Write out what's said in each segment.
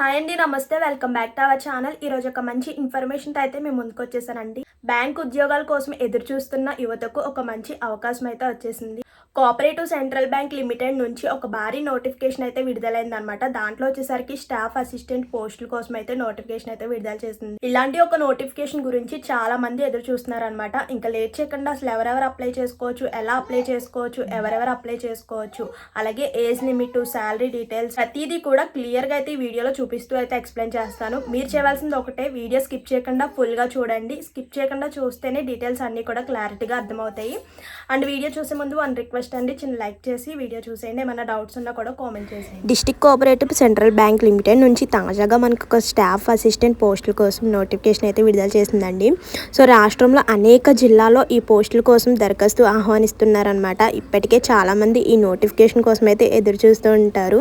Hi అండి నమస్తే. Welcome back to our channel. ఈ రోజు ఒక మంచి ఇన్ఫర్మేషన్ అయితే మేము ముందుకు వచ్చేసానండి. బ్యాంక్ ఉద్యోగాల కోసం ఎదురు చూస్తున్న యువతకు ఒక మంచి అవకాశం అయితే వచ్చేసింది. కోఆపరేటివ్ సెంట్రల్ బ్యాంక్ లిమిటెడ్ నుంచి ఒక భారీ నోటిఫికేషన్ అయితే విడుదలైందనమాట దాంట్లో వచ్చేసరికి స్టాఫ్ అసిస్టెంట్ పోస్టుల కోసం అయితే నోటిఫికేషన్ అయితే విడుదల చేసింది. ఇలాంటి ఒక నోటిఫికేషన్ గురించి చాలా మంది ఎదురు చూస్తున్నారనమాట ఇంకా లేట్ చేయకుండా అసలు ఎవరెవరు అప్లై చేసుకోవచ్చు ఎలా అప్లై చేసుకోవచ్చు ఎవరెవరు అప్లై చేసుకోవచ్చు అలాగే ఏజ్ లిమిట్ శాలరీ డీటెయిల్స్ ప్రతిదీ కూడా క్లియర్గా అయితే ఈ వీడియోలో చూపిస్తూ అయితే ఎక్స్ప్లెయిన్ చేస్తాను. మీరు చేయవలసింది ఒకటే వీడియో స్కిప్ చేయకుండా ఫుల్గా చూడండి. స్కిప్ చేయకుండా చూస్తేనే డీటెయిల్స్ అన్ని కూడా క్లారిటీగా అర్థమవుతాయి. అండ్ వీడియో చూసే ముందు వన్ రిక్వెస్ట్ అండి. చిన్న లైక్ చేసి వీడియో చూసేయండి. ఏమైనా డౌట్స్ ఉన్నా కూడా కామెంట్ చేసేయండి. District cooperative central bank limited నుంచి తాజాగా మనకు ఒక స్టాఫ్ అసిస్టెంట్ పోస్టుల కోసం నోటిఫికేషన్ అయితే విడుదల చేసిందండి. సో రాష్ట్రంలో అనేక జిల్లాల్లో ఈ పోస్టుల కోసం దరఖాస్తు ఆహ్వానిస్తున్నారనమాట ఇప్పటికే చాలామంది ఈ నోటిఫికేషన్ కోసం అయితే ఎదురు చూస్తూ ఉంటారు.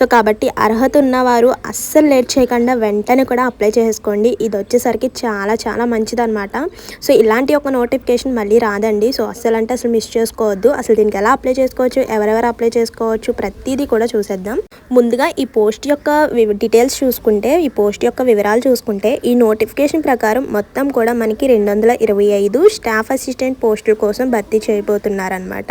సో కాబట్టి అర్హత ఉన్నవారు అస్సలు లేట్ చేయకుండా వెంటనే కూడా అప్లై చేసుకోండి. ఇది వచ్చేసరికి చాలా చాలా మంచిదన్నమాట. సో ఇలాంటి ఒక నోటిఫికేషన్ మళ్ళీ రాదండి. సో అస్సలు అంటే అసలు మిస్ చేసుకోవద్దు. అసలు దీనికి ఎలా అప్లై చేసుకోవచ్చు ఎవరెవరు అప్లై చేసుకోవచ్చు ప్రతిదీ కూడా చూసేద్దాం. ముందుగా ఈ పోస్ట్ యొక్క డీటెయిల్స్ చూసుకుంటే ఈ పోస్ట్ యొక్క వివరాలు చూసుకుంటే ఈ నోటిఫికేషన్ ప్రకారం మొత్తం కూడా మనకి రెండు వందల ఇరవై ఐదు స్టాఫ్ అసిస్టెంట్ పోస్టుల కోసం భర్తీ చేయబోతున్నారనమాట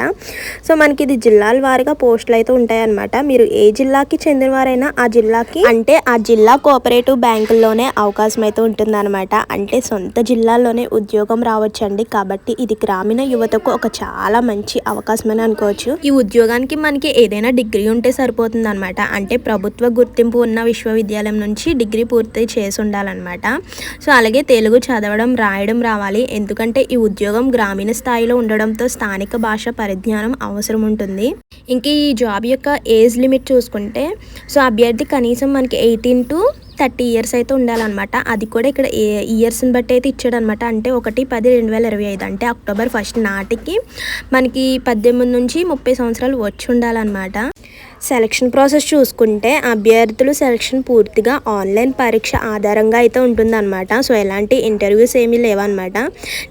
సో మనకి ఇది జిల్లాల వారిగా పోస్టులు అయితే ఉంటాయన్నమాట. మీరు ఏ జిల్లాకి చెందినవారైనా ఆ జిల్లాకి అంటే ఆ జిల్లా కోఆపరేటివ్ బ్యాంకుల్లోనే అవకాశం అయితే ఉంటుందన్నమాట. అంటే సొంత జిల్లాలోనే ఉద్యోగం రావచ్చండి. కాబట్టి ఇది గ్రామీణ యువతకు ఒక చాలా మంచి అవకాశం అని అనుకోవచ్చు. ఈ ఉద్యోగానికి మనకి ఏదైనా డిగ్రీ ఉంటే సరిపోతుంది అనమాట అంటే ప్రభుత్వ గుర్తింపు ఉన్న విశ్వవిద్యాలయం నుంచి డిగ్రీ పూర్తి చేసి ఉండాలన్నమాట. సో అలాగే తెలుగు చదవడం రాయడం రావాలి. ఎందుకంటే ఈ ఉద్యోగం గ్రామీణ స్థాయిలో ఉండడంతో స్థానిక భాష పరిజ్ఞానం అవసరం ఉంటుంది. ఇంక ఈ జాబ్ యొక్క ఏజ్ లిమిట్ చూసుకుంటే సో అభ్యర్థి కనీసం మనకి ఎయిటీన్ టు థర్టీ ఇయర్స్ అయితే ఉండాలన్నమాట. అది కూడా ఇక్కడ ఏ ఇయర్స్ని బట్టి అయితే ఇచ్చాడనమాట అంటే ఒకటి పది రెండు వేల ఇరవై ఐదు. అంటే అక్టోబర్ ఫస్ట్ నాటికి మనకి పద్దెనిమిది నుంచి ముప్పై సంవత్సరాలు వచ్చి ఉండాలన్నమాట. సెలక్షన్ ప్రాసెస్ చూసుకుంటే అభ్యర్థులు సెలక్షన్ పూర్తిగా ఆన్లైన్ పరీక్ష ఆధారంగా అయితే ఉంటుందన్నమాట. సో ఎలాంటి ఇంటర్వ్యూస్ ఏమీ లేవన్నమాట.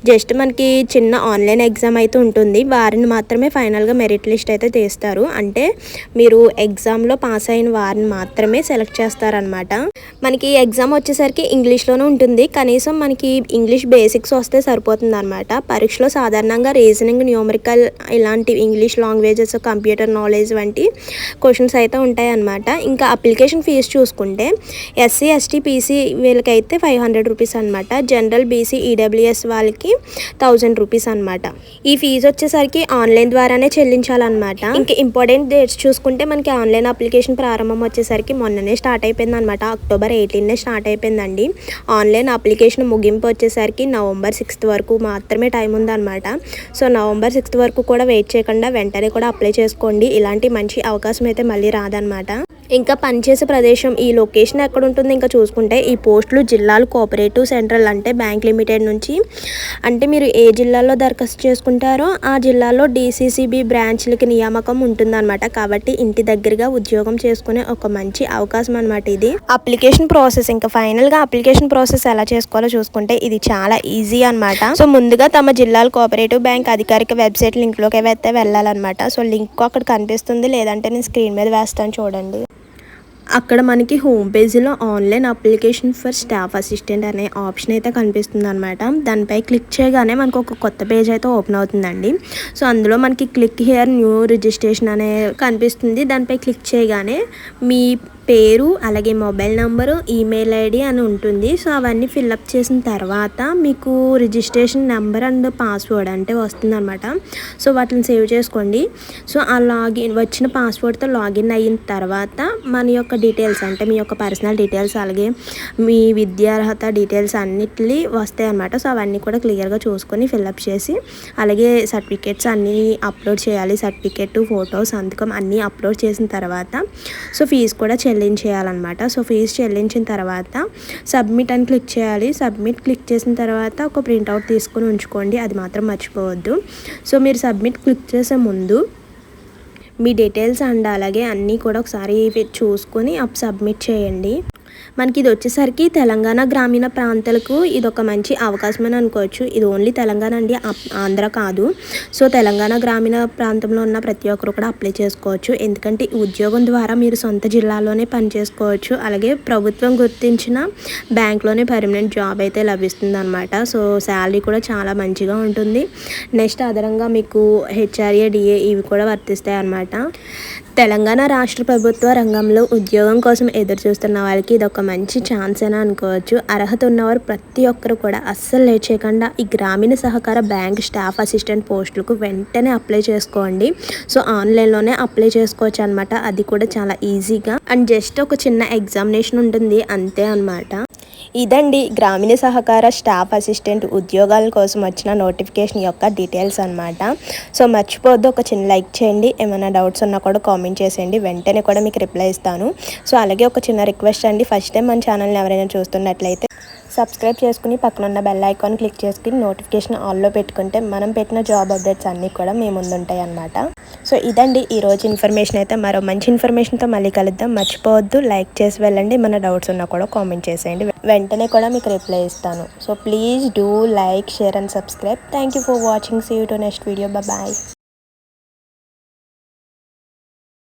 జస్ట్ మనకి చిన్న ఆన్లైన్ ఎగ్జామ్ అయితే ఉంటుంది. వారిని మాత్రమే ఫైనల్గా మెరిట్ లిస్ట్ అయితే తీస్తారు. అంటే మీరు ఎగ్జామ్లో పాస్ అయిన వారిని మాత్రమే సెలెక్ట్ చేస్తారనమాట మనకి ఎగ్జామ్ వచ్చేసరికి ఇంగ్లీష్లోనే ఉంటుంది. కనీసం మనకి ఇంగ్లీష్ బేసిక్స్ వస్తే సరిపోతుంది అనమాట పరీక్షలో సాధారణంగా రీజనింగ్ న్యూమరికల్ ఇలాంటి ఇంగ్లీష్ లాంగ్వేజెస్ కంప్యూటర్ నాలెడ్జ్ వంటి క్వశ్చన్స్ అయితే ఉంటాయి అన్నమాట. ఇంకా అప్లికేషన్ ఫీజు చూసుకుంటే ఎస్సీ ఎస్టీ పీసీ వీళ్ళకైతే ఫైవ్ హండ్రెడ్ రూపీస్ అనమాట జనరల్ బీసీ ఈడబ్ల్యూఎస్ వాళ్ళకి థౌజండ్ రూపీస్ అనమాట ఈ ఫీజు వచ్చేసరికి ఆన్లైన్ ద్వారానే చెల్లించాలన్నమాట. ఇంకా ఇంపార్టెంట్ డేట్స్ చూసుకుంటే మనకి ఆన్లైన్ అప్లికేషన్ ప్రారంభం వచ్చేసరికి మొన్ననే స్టార్ట్ అయిపోయింది అనమాట అక్టోబర్ ఎయిటీన్నే స్టార్ట్ అయిపోయిందండి. ఆన్లైన్ అప్లికేషన్ ముగింపు వచ్చేసరికి నవంబర్ సిక్స్త్ వరకు మాత్రమే టైం ఉందన్నమాట. సో నవంబర్ సిక్స్త్ వరకు కూడా వెయిట్ చేయకుండా వెంటనే కూడా అప్లై చేసుకోండి. ఇలాంటి మంచి అవకాశం అయితే మళ్ళీ రాదనమాట ఇంకా పనిచేసే ప్రదేశం ఈ లొకేషన్ ఎక్కడ ఉంటుంది ఇంకా చూసుకుంటే ఈ పోస్టులు జిల్లాలు కోఆపరేటివ్ సెంట్రల్ అంటే బ్యాంక్ లిమిటెడ్ నుంచి అంటే మీరు ఏ జిల్లాలో దరఖాస్తు చేసుకుంటారో ఆ జిల్లాలో డీసీసీబీ బ్రాంచ్లకి నియామకం ఉంటుందన్నమాట. కాబట్టి ఇంటి దగ్గరగా ఉద్యోగం చేసుకునే ఒక మంచి అవకాశం అనమాట ఇది. అప్లికేషన్ ప్రాసెస్ ఇంకా ఫైనల్గా అప్లికేషన్ ప్రాసెస్ ఎలా చేసుకోవాలో చూసుకుంటే ఇది చాలా ఈజీ అన్నమాట. సో ముందుగా తమ జిల్లాల కోఆపరేటివ్ బ్యాంక్ అధికారిక వెబ్సైట్ లింక్లోకి అయితే వెళ్ళాలన్నమాట. సో లింక్ అక్కడ కనిపిస్తుంది. లేదంటే నేను స్క్రీన్ మీద వేస్తాను చూడండి. అక్కడ మనకి హోమ్ పేజీలో online application for staff assistant అనే ఆప్షన్ అయితే కనిపిస్తుంది అనమాట దానిపై క్లిక్ చేయగానే మనకు ఒక కొత్త పేజ్ అయితే ఓపెన్ అవుతుందండి. సో అందులో మనకి క్లిక్ హియర్ న్యూ రిజిస్ట్రేషన్ అనే కనిపిస్తుంది. దానిపై క్లిక్ చేయగానే మీ పేరు అలాగే మొబైల్ నెంబరు ఈమెయిల్ ఐడి అని ఉంటుంది. సో అవన్నీ ఫిల్అప్ చేసిన తర్వాత మీకు రిజిస్ట్రేషన్ నెంబర్ అండ్ పాస్వర్డ్ అంటే వస్తుందన్నమాట. సో వాటిని సేవ్ చేసుకోండి. సో ఆ లాగిన్ వచ్చిన పాస్వర్డ్తో లాగిన్ అయిన తర్వాత మన యొక్క డీటెయిల్స్ అంటే మీ యొక్క పర్సనల్ డీటెయిల్స్ అలాగే మీ విద్యార్హత డీటెయిల్స్ అన్నిటి వస్తాయి అన్నమాట సో అవన్నీ కూడా క్లియర్గా చూసుకొని ఫిల్అప్ చేసి అలాగే సర్టిఫికేట్స్ అన్నీ అప్లోడ్ చేయాలి. సర్టిఫికేట్ ఫోటోస్ సంతకం అన్నీ అప్లోడ్ చేసిన తర్వాత సో ఫీజు కూడా చెల్లించేయాలన్నమాట సో ఫీజు చెల్లించిన తర్వాత సబ్మిట్ అని క్లిక్ చేయాలి. సబ్మిట్ క్లిక్ చేసిన తర్వాత ఒక ప్రింట్అవుట్ తీసుకొని ఉంచుకోండి. అది మాత్రం మర్చిపోవద్దు. సో మీరు సబ్మిట్ క్లిక్ చేసే ముందు మీ డీటెయిల్స్ అండ్ అలాగే అన్నీ కూడా ఒకసారి చూసుకొని అప్ సబ్మిట్ చేయండి. మనకి ఇది వచ్చేసరికి తెలంగాణ గ్రామీణ ప్రాంతాలకు ఇది ఒక మంచి అవకాశం అని అనుకోవచ్చు. ఇది ఓన్లీ తెలంగాణ అండి ఆ- ఆంధ్ర కాదు. సో తెలంగాణ గ్రామీణ ప్రాంతంలో ఉన్న ప్రతి ఒక్కరు కూడా అప్లై చేసుకోవచ్చు. ఎందుకంటే ఈ ఉద్యోగం ద్వారా మీరు సొంత జిల్లాలోనే పని చేసుకోవచ్చు అలాగే ప్రభుత్వం గుర్తించిన బ్యాంక్లోనే పర్మనెంట్ జాబ్ అయితే లభిస్తుంది అనమాట సో శాలరీ కూడా చాలా మంచిగా ఉంటుంది. నెక్స్ట్ అదనంగా మీకు హెచ్ఆర్ఏ డిఏ ఇవి కూడా వర్తిస్తాయి అన్నమాట తెలంగాణ రాష్ట్ర ప్రభుత్వ రంగంలో ఉద్యోగం కోసం ఎదురు చూస్తున్న వాళ్ళకి ఇది ఒక మంచి ఛాన్స్ అని అనుకోవచ్చు. అర్హత ఉన్నవారు ప్రతి ఒక్కరు కూడా అస్సలు లేట్ చేయకుండా ఈ గ్రామీణ సహకార బ్యాంక్ స్టాఫ్ అసిస్టెంట్ పోస్టులకు వెంటనే అప్లై చేసుకోండి. సో ఆన్లైన్లోనే అప్లై చేసుకోవచ్చు అనమాట అది కూడా చాలా ఈజీగా. అండ్ జస్ట్ ఒక చిన్న ఎగ్జామినేషన్ ఉంటుంది అంతే అనమాట ఇదండి గ్రామీణ సహకార స్టాఫ్ అసిస్టెంట్ ఉద్యోగాల కోసం వచ్చిన నోటిఫికేషన్ యొక్క డీటెయిల్స్ అనమాట సో మర్చిపోద్దు ఒక చిన్న లైక్ చేయండి ఏమైనా డౌట్స్ ఉన్నా కూడా కామెంట్ చేసేయండి వెంటనే కూడా మీకు రిప్లై ఇస్తాను. సో అలాగే ఒక చిన్న రిక్వెస్ట్ అండి ఫస్ట్ టైం మన ఛానల్ని ఎవరైనా చూస్తున్నట్లయితే సబ్స్క్రైబ్ చేసుకుని పక్కన ఉన్న బెల్ ఐకాన్ క్లిక్ చేసుకుని నోటిఫికేషన్ ఆన్లో పెట్టుకుంటే మనం పెట్టిన జాబ్ అప్డేట్స్ అన్నీ కూడా మీ ముందు ఉంటాయి అన్నమాట. సో ఇదండి ఈ రోజు ఇన్ఫర్మేషన్ అయితే. మరో మంచి ఇన్ఫర్మేషన్తో మళ్ళీ కలుద్దాం. మర్చిపోవద్దు. లైక్ చేసి వెళ్ళండి. మన డౌట్స్ ఉన్నా కూడా కామెంట్ చేసేయండి. వెంటనే కూడా మీకు రిప్లై ఇస్తాను. So please do like share and subscribe thank you for watching see you to next video bye